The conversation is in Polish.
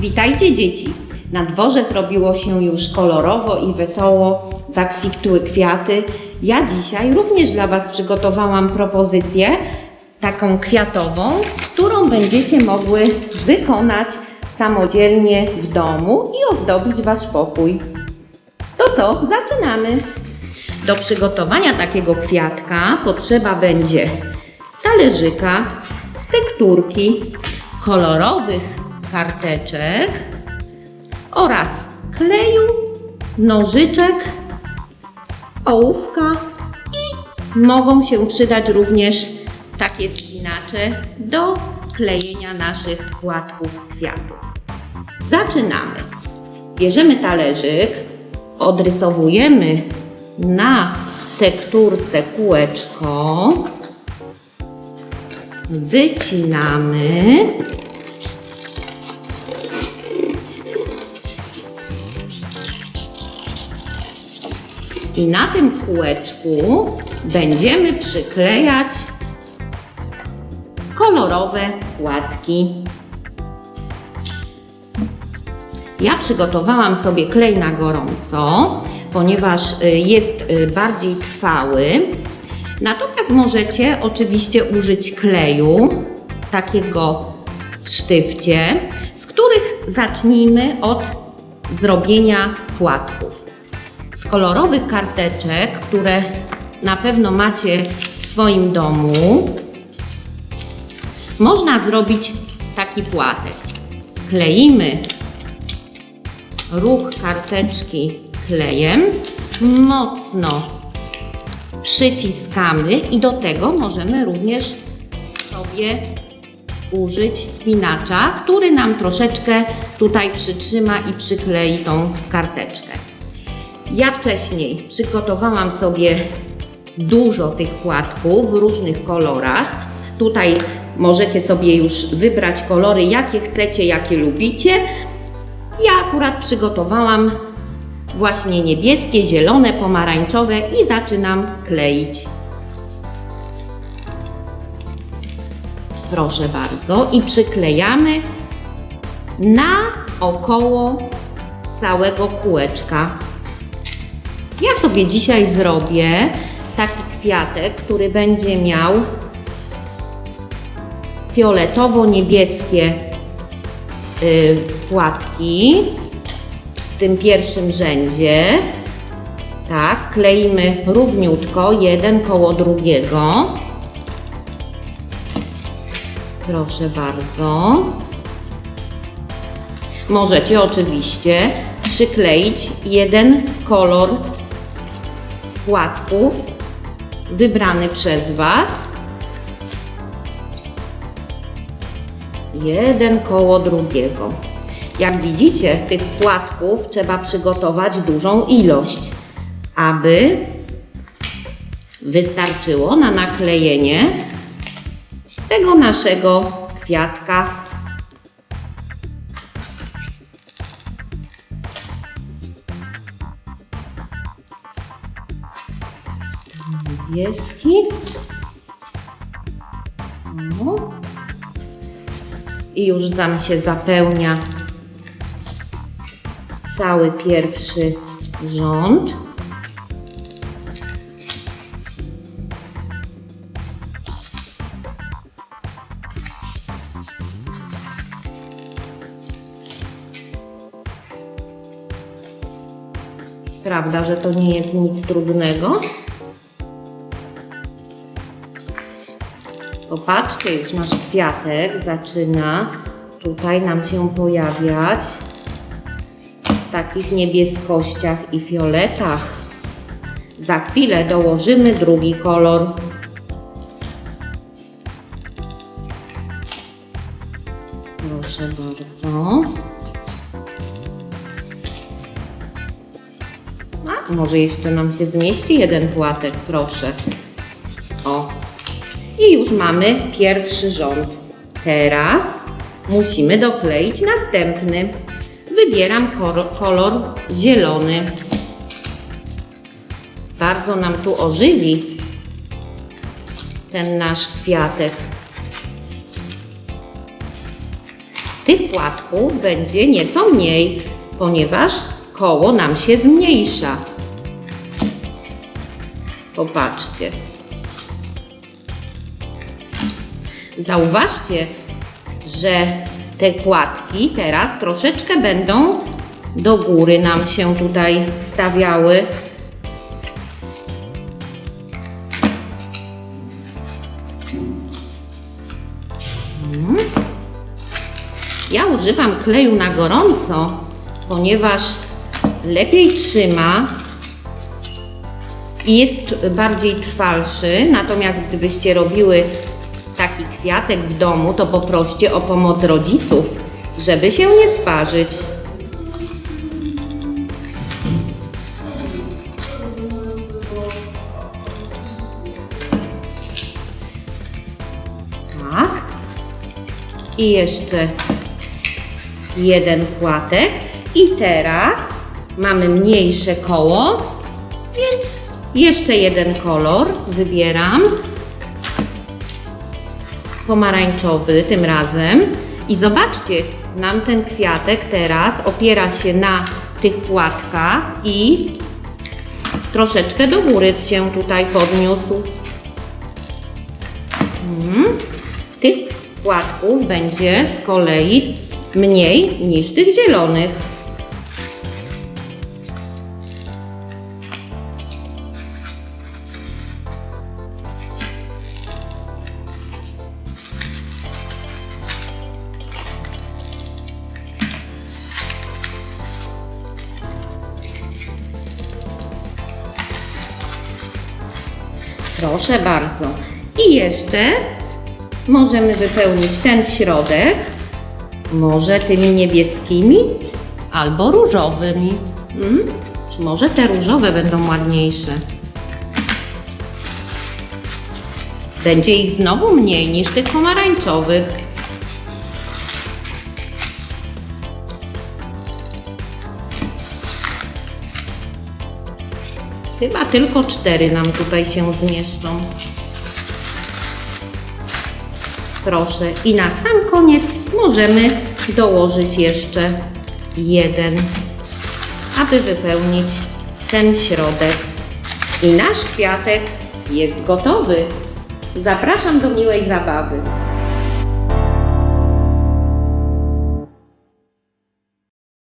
Witajcie dzieci! Na dworze zrobiło się już kolorowo i wesoło, zakwitły kwiaty. Ja dzisiaj również dla Was przygotowałam propozycję taką kwiatową, którą będziecie mogły wykonać samodzielnie w domu i ozdobić Wasz pokój. To co? Zaczynamy! Do przygotowania takiego kwiatka potrzeba będzie talerzyka, tekturki, kolorowych karteczek oraz kleju, nożyczek, ołówka i mogą się przydać również takie spinacze do klejenia naszych płatków kwiatów. Zaczynamy. Bierzemy talerzyk, odrysowujemy na tekturce kółeczko, wycinamy. I na tym kółeczku będziemy przyklejać kolorowe płatki. Ja przygotowałam sobie klej na gorąco, ponieważ y, jest y, bardziej trwały. Natomiast możecie oczywiście użyć kleju takiego w sztywcie, z których zacznijmy od zrobienia płatków. Kolorowych karteczek, które na pewno macie w swoim domu, można zrobić taki płatek. Kleimy róg karteczki klejem, mocno przyciskamy i do tego możemy również sobie użyć spinacza, który nam troszeczkę tutaj przytrzyma i przyklei tą karteczkę. Ja wcześniej przygotowałam sobie dużo tych płatków w różnych kolorach. Tutaj możecie sobie już wybrać kolory, jakie chcecie, jakie lubicie. Ja akurat przygotowałam właśnie niebieskie, zielone, pomarańczowe i zaczynam kleić. Proszę bardzo i przyklejamy na około całego kółeczka. Ja sobie dzisiaj zrobię taki kwiatek, który będzie miał fioletowo-niebieskie y, płatki w tym pierwszym rzędzie. Tak, kleimy równiutko, jeden koło drugiego. Proszę bardzo. Możecie oczywiście przykleić jeden kolor płatków wybrany przez Was. Jeden koło drugiego. Jak widzicie, tych płatków trzeba przygotować dużą ilość, aby wystarczyło na naklejenie tego naszego kwiatka. Niebieski. O. I już tam się zapełnia cały pierwszy rząd. Prawda, że to nie jest nic trudnego? Popatrzcie, już nasz kwiatek zaczyna tutaj nam się pojawiać w takich niebieskościach i fioletach. Za chwilę dołożymy drugi kolor. Proszę bardzo. A, może jeszcze nam się zmieści jeden płatek, proszę. I już mamy pierwszy rząd. Teraz musimy dokleić następny. Wybieram kolor zielony. Bardzo nam tu ożywi ten nasz kwiatek. tych płatków będzie nieco mniej, ponieważ koło nam się zmniejsza. Popatrzcie. Zauważcie, że te płatki teraz troszeczkę będą do góry nam się tutaj stawiały. Mm. Ja używam kleju na gorąco, ponieważ lepiej trzyma i jest bardziej trwalszy. Natomiast gdybyście robiły taki kwiatek w domu, to poproście o pomoc rodziców, żeby się nie sparzyć. Tak. I jeszcze jeden płatek. I teraz mamy mniejsze koło, więc jeszcze jeden kolor wybieram. Pomarańczowy tym razem. I zobaczcie, nam ten kwiatek teraz opiera się na tych płatkach i troszeczkę do góry się tutaj podniósł. Tych płatków będzie z kolei mniej niż tych zielonych. Proszę bardzo. I jeszcze możemy wypełnić ten środek, może tymi niebieskimi albo różowymi. Mm? Może te różowe będą ładniejsze. Będzie ich znowu mniej niż tych pomarańczowych. Chyba tylko cztery nam tutaj się zmieszczą. Proszę. I na sam koniec możemy dołożyć jeszcze jeden, aby wypełnić ten środek. I nasz kwiatek jest gotowy. Zapraszam do miłej zabawy.